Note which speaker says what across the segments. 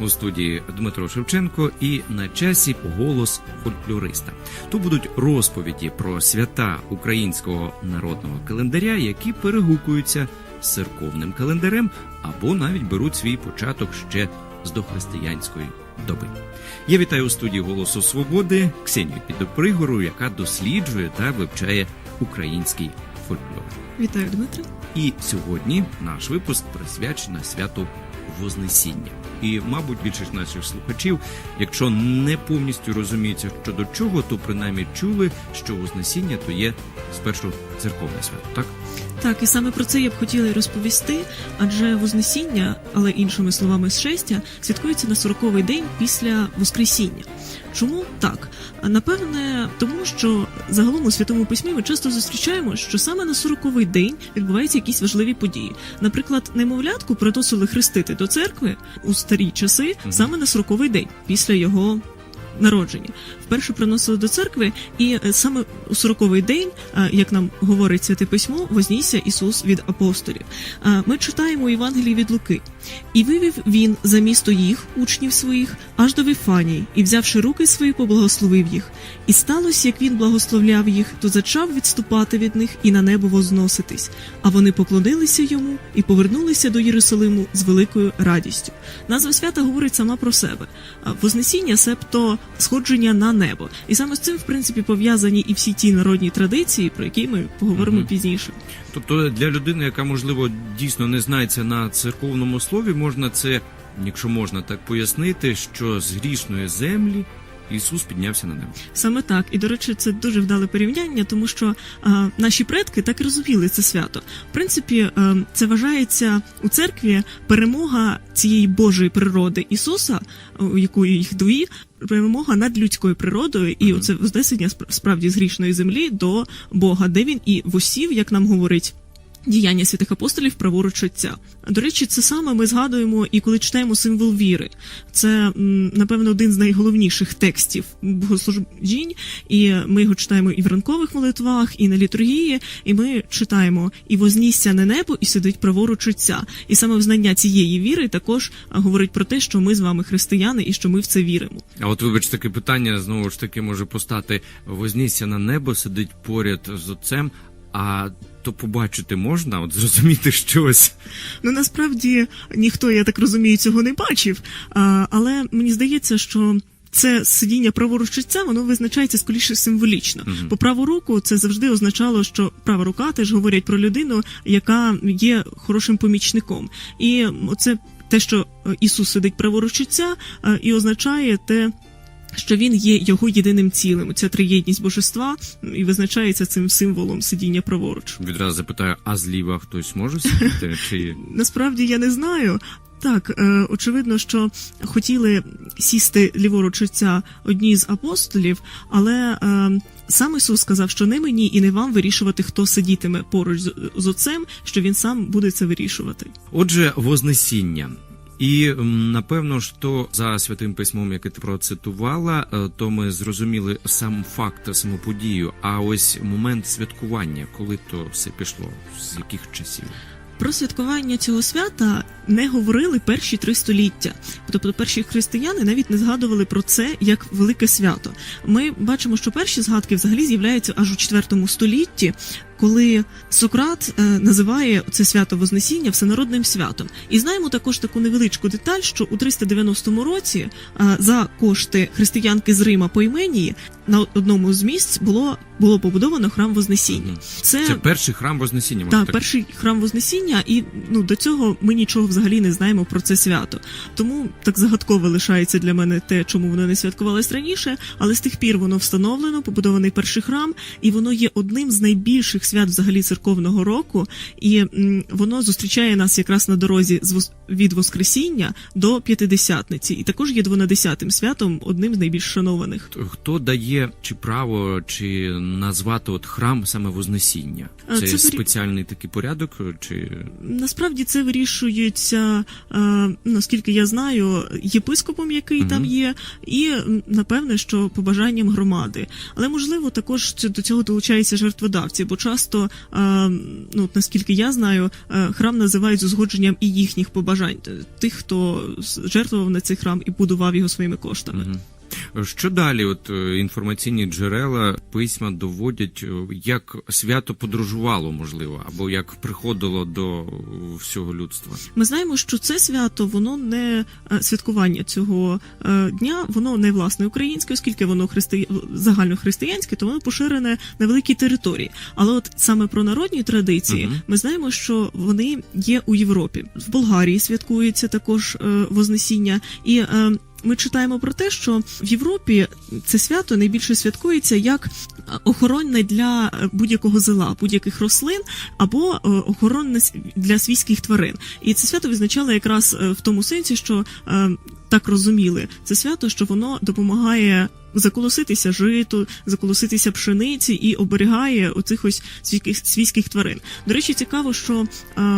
Speaker 1: у студії Дмитро Шевченко і на часі голос фольклориста. Тут будуть розповіді про свята українського народного календаря, які перегукуються з церковним календарем або навіть беруть свій початок ще з дохристиянської доби. Я вітаю у студії Голосу Свободи Ксенію Підопригору, яка досліджує та вивчає український фольклор.
Speaker 2: Вітаю, Дмитре.
Speaker 1: І сьогодні наш випуск присвячений святу Вознесіння. І, мабуть, більшість наших слухачів, якщо не повністю розуміються щодо чого, то принаймні чули, що Вознесіння то є спершу церковне свято, так?
Speaker 2: Так, і саме про це я б хотіла й розповісти, адже Вознесіння, але іншими словами шестя, святкується на 40-й день після Воскресіння. Чому так? Напевне, тому що загалом у святому письмі ми часто зустрічаємо, що саме на 40-й день відбуваються якісь важливі події. Наприклад, немовлятку приносили хрестити до церкви у старі часи саме на 40-й день після його. Народження вперше приносили до церкви, і е, саме у 40-й день, е, як нам говорить святе письмо, вознісся Ісус від апостолів. Е, Ми читаємо Євангелії від Луки. І вивів він за місто їх, учнів своїх, аж до Вифанії, і, взявши руки свої, поблагословив їх. І сталося, як він благословляв їх, то зачав відступати від них і на небо возноситись. А вони поклонилися йому і повернулися до Єрусалиму з великою радістю. Назва свята говорить сама про себе. Вознесіння, себто сходження на небо. І саме з цим, в принципі, пов'язані і всі ті народні традиції, про які ми поговоримо
Speaker 1: Мгм.
Speaker 2: пізніше.
Speaker 1: Тобто для людини, яка можливо дійсно не знається на церковному слові, можна це, якщо можна так пояснити, що з грішної землі Ісус піднявся на небо.
Speaker 2: Саме так, і до речі, це дуже вдале порівняння, тому що а, наші предки так і розуміли це свято. В принципі, а, це вважається у церкві перемога цієї Божої природи Ісуса, у якої їх дві. Перемога над людською природою, і
Speaker 1: Мгм.
Speaker 2: оце вознесення сп- справді з грішної землі до Бога, де він і восів, як нам говорить. Діяння святих апостолів праворуч отця. До речі, це саме ми згадуємо і коли читаємо символ віри. Це напевно один з найголовніших текстів богослужінь, і ми його читаємо і в ранкових молитвах, і на літургії. І ми читаємо і вознісся на небо, і сидить праворуч отця. І саме взнання цієї віри також говорить про те, що ми з вами християни і що ми в це віримо.
Speaker 1: А от вибач таке питання знову ж таки може постати: вознісся на небо, сидить поряд з отцем. А то побачити можна, от зрозуміти щось.
Speaker 2: Ну насправді ніхто, я так розумію, цього не бачив. А, але мені здається, що. Це сидіння праворуч отця, воно визначається скоріше символічно.
Speaker 1: Мгм.
Speaker 2: По праву руку це завжди означало, що права рука теж говорять про людину, яка є хорошим помічником. І оце те, що Ісус сидить праворуч е, і означає те. Що він є його єдиним цілим, ця триєдність божества і визначається цим символом сидіння праворуч.
Speaker 1: Відразу запитаю, а зліва хтось може сидіти? Чи
Speaker 2: Насправді я не знаю. Так, е, очевидно, що хотіли сісти ліворуч отця одні з апостолів, але е, сам Ісус сказав, що не мені і не вам вирішувати, хто сидітиме поруч з, з отцем, що він сам буде це вирішувати.
Speaker 1: Отже, Вознесіння. І напевно, що за святим письмом, яке ти процитувала, е, то ми зрозуміли сам факт, саму подію. А ось момент святкування, коли то все пішло, з яких часів?
Speaker 2: Про святкування цього свята не говорили перші три століття. Тобто перші християни навіть не згадували про це як велике свято. Ми бачимо, що перші згадки взагалі з'являються аж у IV столітті, коли Сократ е, називає це свято Вознесіння всенародним святом. І знаємо також таку невеличку деталь, що у 390 році е, за кошти християнки з Рима Пойменії на одному з місць було було побудовано храм Вознесіння.
Speaker 1: Мгм. Це перший храм Вознесіння. можна
Speaker 2: Так,
Speaker 1: так
Speaker 2: перший храм Вознесіння, і ну до цього ми нічого взагалі не знаємо про це свято. Тому так загадково лишається для мене те, чому воно не святкувалось раніше, але з тих пір воно встановлено, побудований перший храм, і воно є одним з найбільших свят взагалі церковного року. І воно зустрічає нас якраз на дорозі від Воскресіння до П'ятидесятниці, і також є двонадесятим святом, одним з найбільш шанованих.
Speaker 1: Хто дає чи право, чи назвати от храм саме Вознесіння? Це,
Speaker 2: це вирі-
Speaker 1: спеціальний такий порядок, чи
Speaker 2: Насправді це вирішується, е, наскільки я знаю, єпископом, який
Speaker 1: Мгм.
Speaker 2: там є, і напевне, що побажанням громади. Але можливо також це- до цього долучаються жертводавці, бо часто часто, е, ну наскільки я знаю, е, храм називають з узгодженням і їхніх побажань, тих, хто жертвував на цей храм і будував його своїми коштами.
Speaker 1: Що далі? От е, інформаційні джерела письма доводять, е, як свято подорожувало, можливо, або як приходило до всього людства.
Speaker 2: Ми знаємо, що це свято воно не е, святкування цього дня, воно не власне українське, оскільки воно христи... загальнохристиянське, то воно поширене на великій території. Але от саме про народні традиції
Speaker 1: Мгм.
Speaker 2: ми знаємо, що вони є у Європі. В Болгарії святкується також Вознесіння і. Ми читаємо про те, що в Європі це свято найбільше святкується як охоронне для будь-якого зела, будь-яких рослин або е, охоронне для свійських тварин. І це свято визначало якраз е, в тому сенсі, що е, так розуміли це свято, що воно допомагає. Заколоситися житу, заколоситися пшениці і оберігає оцих ось свійських, свійських тварин. До речі, цікаво, що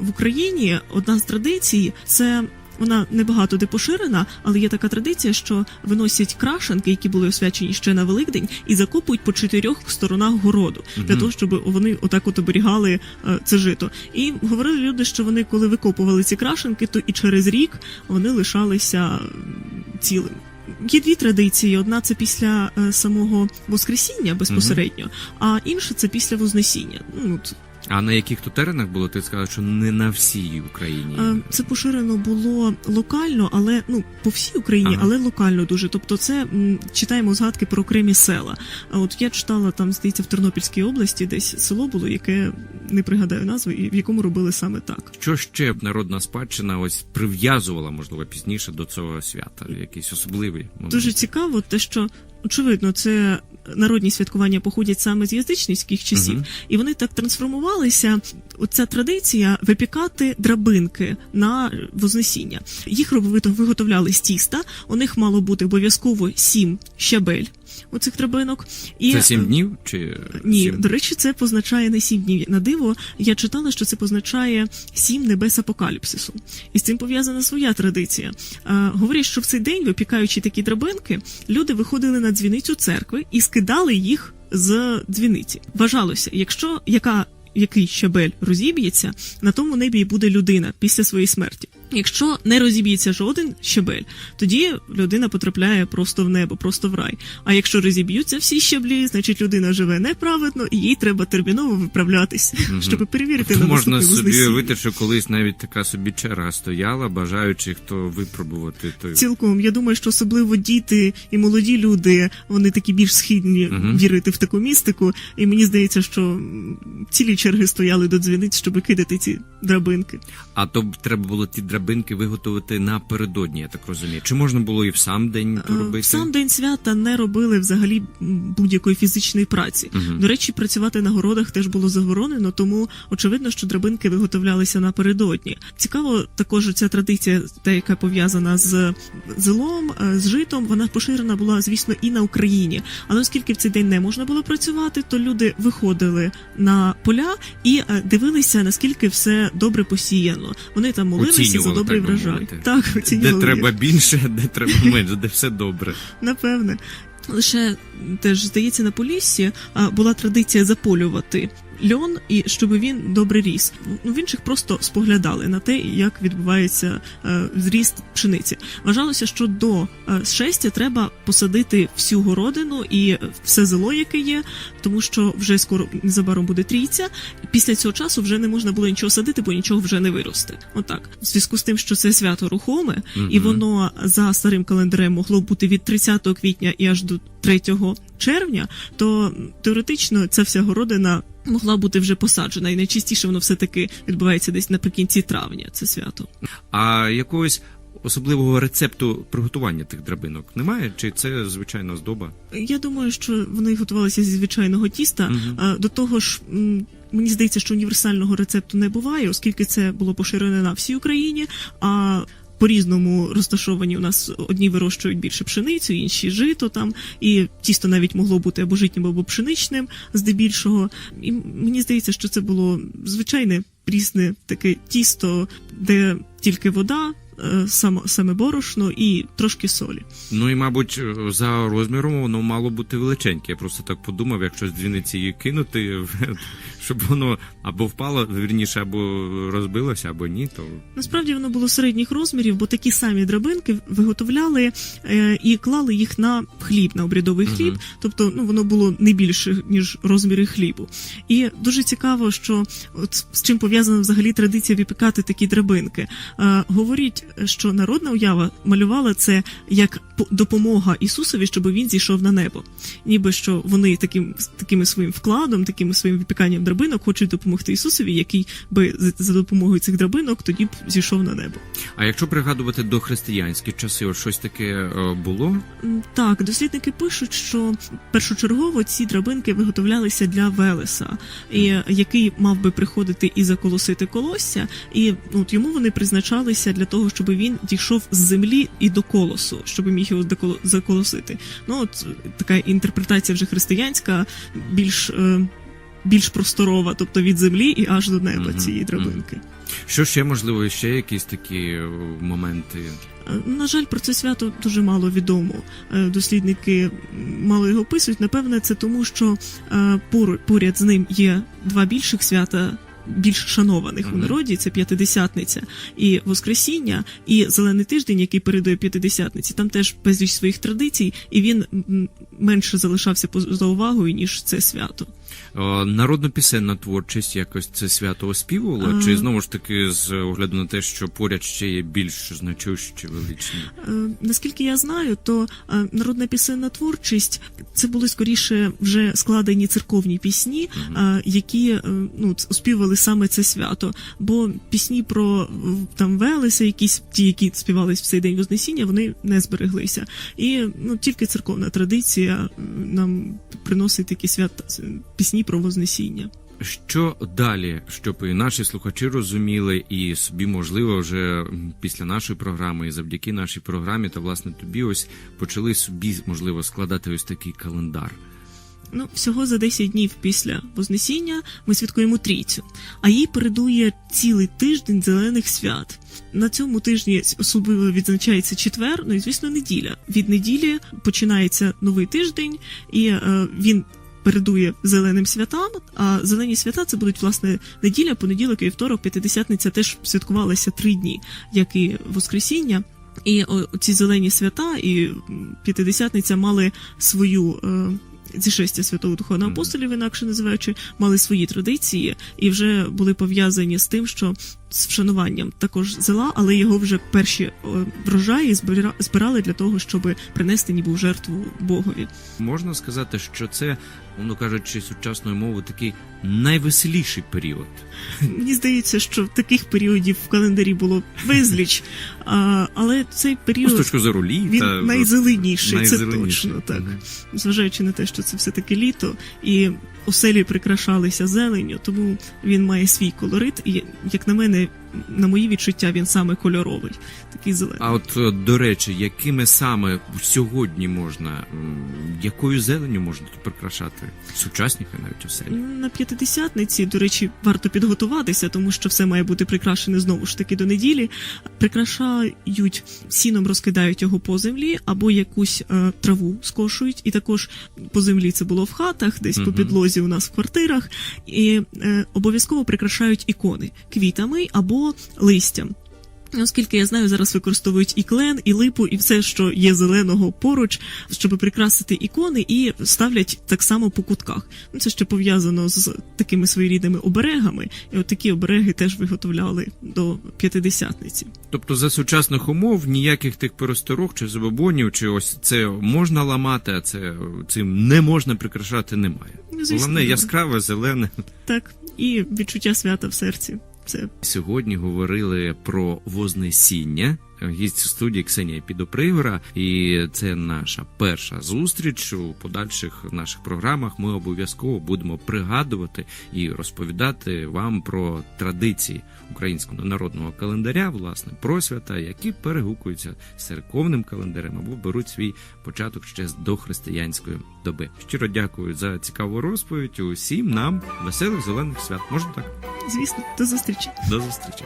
Speaker 2: в Україні одна з традицій це вона небагато де поширена, але є така традиція, що виносять крашенки, які були освячені ще на Великдень, і закопують по чотирьох сторонах городу для того, щоб вони отак от оберігали е, це жито. І говорили люди, що вони, коли викопували ці крашенки, то і через рік вони лишалися цілими. Є дві традиції: одна це після е, самого Воскресіння безпосередньо, а інша це після Вознесіння. Ну от
Speaker 1: А на яких то теренах було? Ти сказав, що не на всій Україні.
Speaker 2: Е, Це поширено було локально, але ну по всій Україні,
Speaker 1: Ага.
Speaker 2: але локально дуже. Тобто, це м, читаємо згадки про окремі села. А от я читала там, здається, в Тернопільській області десь село було, яке не пригадаю назви, і в якому робили саме так.
Speaker 1: Що ще народна спадщина ось прив'язувала, можливо, пізніше до цього свята? Якийсь особливий момент?
Speaker 2: Дуже цікаво, те, що очевидно, це народні святкування походять саме з язичницьких часів,
Speaker 1: Мгм.
Speaker 2: і вони так трансформувалися. Оця традиція випікати драбинки на Вознесіння. Їх виготовляли з тіста. У них мало бути обов'язково сім щабель оцих драбинок. І
Speaker 1: Це сім днів чи
Speaker 2: ні,
Speaker 1: сім?
Speaker 2: до речі, це позначає не сім днів. На диво, я читала, що це позначає сім небес апокаліпсису. І з цим пов'язана своя традиція. Е, говорять, що в цей день, випікаючи такі драбинки, люди виходили на дзвіницю церкви і скидали їх з дзвіниці. Вважалося, якщо яка. Який щабель розіб'ється, на тому небі і буде людина після своєї смерті. Якщо не розіб'ється жоден щабель, тоді людина потрапляє просто в небо, просто в рай. А якщо розіб'ються всі щаблі, значить людина живе неправедно, і їй треба терміново виправлятись,
Speaker 1: Мгм.
Speaker 2: щоб перевірити на
Speaker 1: можна собі уявити, що колись навіть така собі черга стояла, бажаючи хто випробувати той.
Speaker 2: Цілком я думаю, що особливо діти і молоді люди вони такі більш схильні
Speaker 1: Мгм.
Speaker 2: вірити в таку містику. І мені здається, що цілі черги стояли до дзвіниць, щоб кидати ці драбинки.
Speaker 1: А то треба було ті драбинки виготовити напередодні, я так розумію. Чи можна було і в сам день то
Speaker 2: Е,
Speaker 1: робити?
Speaker 2: В сам день свята не робили взагалі будь-якої фізичної праці.
Speaker 1: Мгм.
Speaker 2: До речі, працювати на городах теж було заборонено, тому очевидно, що драбинки виготовлялися напередодні. Цікаво, також ця традиція, та яка пов'язана з зелом, е, з житом, вона поширена була, звісно, і на Україні. Але оскільки в цей день не можна було працювати, то люди виходили на поля і е, дивилися, наскільки все добре посіяно. Вони там молилися за
Speaker 1: Оцінювали,
Speaker 2: добрий
Speaker 1: так
Speaker 2: врожай.
Speaker 1: мовити.
Speaker 2: Так,
Speaker 1: Де треба більше, де треба менше, де все добре.
Speaker 2: Напевне. Лише теж здається на Поліссі була традиція заполювати льон і щоб він добре ріс. Ну в інших просто споглядали на те, як відбувається е, зріст пшениці. Вважалося, що до е, шестя треба посадити всю городину і все зело, яке є, тому що вже скоро незабаром буде трійця. Після цього часу вже не можна було нічого садити, бо нічого вже не виросте. Отак, в зв'язку з тим, що це свято рухоме, і воно за старим календарем могло бути від 30 квітня і аж до 3 червня, то теоретично ця вся городина могла бути вже посаджена, і найчастіше воно все таки відбувається десь наприкінці травня. Це свято.
Speaker 1: А якогось особливого рецепту приготування тих драбинок немає? Чи це звичайна здоба?
Speaker 2: Я думаю, що вони готувалися зі звичайного тіста. А, До того ж, мені здається, що універсального рецепту не буває, оскільки це було поширене на всій Україні. А по-різному розташовані у нас одні вирощують більше пшеницю, інші жито там, і тісто навіть могло бути або житнім, або пшеничним, здебільшого. І мені здається, що це було звичайне прісне таке тісто, де тільки вода. Е, саме, борошно і трошки солі.
Speaker 1: Ну і мабуть, за розміром воно мало бути величеньке. Я просто так подумав, якщо з дзвіниці її кинути, щоб воно або впало, вірніше, або розбилося, або ні, то
Speaker 2: Насправді воно було середніх розмірів, бо такі самі драбинки виготовляли е, і клали їх на хліб, на обрядовий хліб. Тобто, ну воно було не більше ніж розміри хлібу. І дуже цікаво, що от з чим пов'язана взагалі традиція випікати такі драбинки. Е, говорять, що народна уява малювала це як по- допомога Ісусові, щоб він зійшов на небо. Ніби що вони таким такими своїм вкладом, таким своїм випіканням драбинок хочуть допомогти Ісусові, який би за- допомогою цих драбинок тоді б зійшов на небо.
Speaker 1: А якщо пригадувати до християнські часи, щось таке е, було?
Speaker 2: Так, дослідники пишуть, що першочергово ці драбинки виготовлялися для Велеса, і, е, який мав би приходити і заколосити колосся, і ну, от йому вони призначалися для того, щоб він дійшов з землі і до колосу, щоб міг його заколосити. Ну от така інтерпретація вже християнська, більш. е, Більш просторова, тобто від землі і аж до неба
Speaker 1: Мгм,
Speaker 2: цієї драбинки.
Speaker 1: Що ще можливо, ще якісь такі е, моменти?
Speaker 2: Е, На жаль, про це свято дуже мало відомо. Дослідники мало його описують. Напевне, це тому, що поряд з ним є два більших свята. Більш шанованих у народі це п'ятидесятниця і Воскресіння, і Зелений тиждень, який передує п'ятидесятниці. Там теж безліч своїх традицій, і він менше залишався поза увагою ніж це свято.
Speaker 1: Е, Народно-пісенна творчість якось це свято оспівувало?
Speaker 2: А.
Speaker 1: Чи знову ж таки з огляду на те, що поряд ще є більш значущі, величні?
Speaker 2: Е, Наскільки я знаю, то е, народна пісенна творчість це були скоріше вже складені церковні пісні, е, які е, ну оспівували саме це свято. Бо пісні про е, там Велеса, якісь ті, які співались в цей день Вознесіння, вони не збереглися. І ну тільки церковна традиція е, нам приносить такі свята пісні про Вознесіння.
Speaker 1: Що далі, щоб і наші слухачі розуміли, і собі можливо вже після нашої програми, і завдяки нашій програмі, та власне тобі ось почали собі можливо складати ось такий календар.
Speaker 2: Ну, всього за 10 днів після Вознесіння ми святкуємо трійцю, а їй передує цілий тиждень зелених свят. На цьому тижні особливо відзначається четвер, ну і звісно, неділя. Від неділі починається новий тиждень, і е, він передує зеленим святам. А зелені свята це будуть власне неділя, понеділок і вівторок, п'ятидесятниця теж святкувалися три дні, як і Воскресіння. І ці зелені свята і п'ятидесятниця мали свою. Е, зішестя Святого Духа на апостолів, інакше називаючи, мали свої традиції і вже були пов'язані з тим, що з вшануванням також зела, але його вже перші е, врожаї збирали для того, щоб принести ніби в жертву Богові.
Speaker 1: Можна сказати, що це, воно кажучи, сучасною мовою, такий найвеселіший період.
Speaker 2: Мені здається, що таких періодів в календарі було безліч, а, але цей
Speaker 1: Ну,
Speaker 2: період
Speaker 1: точки зору
Speaker 2: він найзеленіший,
Speaker 1: найзеленіший.
Speaker 2: це точно так. Зважаючи на те, що це все таки літо, і оселі прикрашалися зеленню, тому він має свій колорит, і як на мене, на мої відчуття, він саме кольоровий, такий зелений.
Speaker 1: А от е, до речі, якими саме сьогодні можна, якою зеленню можна тут прикрашати сучасні хай навіть оселі?
Speaker 2: На п'ятидесятниці, до речі, варто підготуватися, тому що все має бути прикрашене знову ж таки до неділі. Прикрашають сіном, розкидають його по землі або якусь е, траву скошують, і також по землі це було в хатах, десь по підлозі у нас в квартирах. І е, обов'язково прикрашають ікони квітами або листям. Оскільки я знаю, зараз використовують і клен, і липу, і все, що є зеленого поруч, щоб прикрасити ікони, і ставлять так само по кутках. Ну, це ще пов'язано з такими своєрідними оберегами, і от такі обереги теж виготовляли до п'ятидесятниці.
Speaker 1: Тобто за сучасних умов ніяких тих пересторог чи забобонів, чи ось це можна ламати, а це цим не можна прикрашати, немає.
Speaker 2: Ну, звісно,
Speaker 1: Головне яскраве, зелене.
Speaker 2: Так, і відчуття свята в серці. Це
Speaker 1: Сьогодні говорили про Вознесіння. Гість студії Ксенія Підопригора, і це наша перша зустріч у подальших наших програмах. Ми обов'язково будемо пригадувати і розповідати вам про традиції українського народного календаря, власне, про свята, які перегукуються з церковним календарем або беруть свій початок ще з дохристиянської доби. Щиро дякую за цікаву розповідь. Усім нам веселих зелених свят. Можна так?
Speaker 2: звісно, до зустрічі.
Speaker 1: До зустрічі.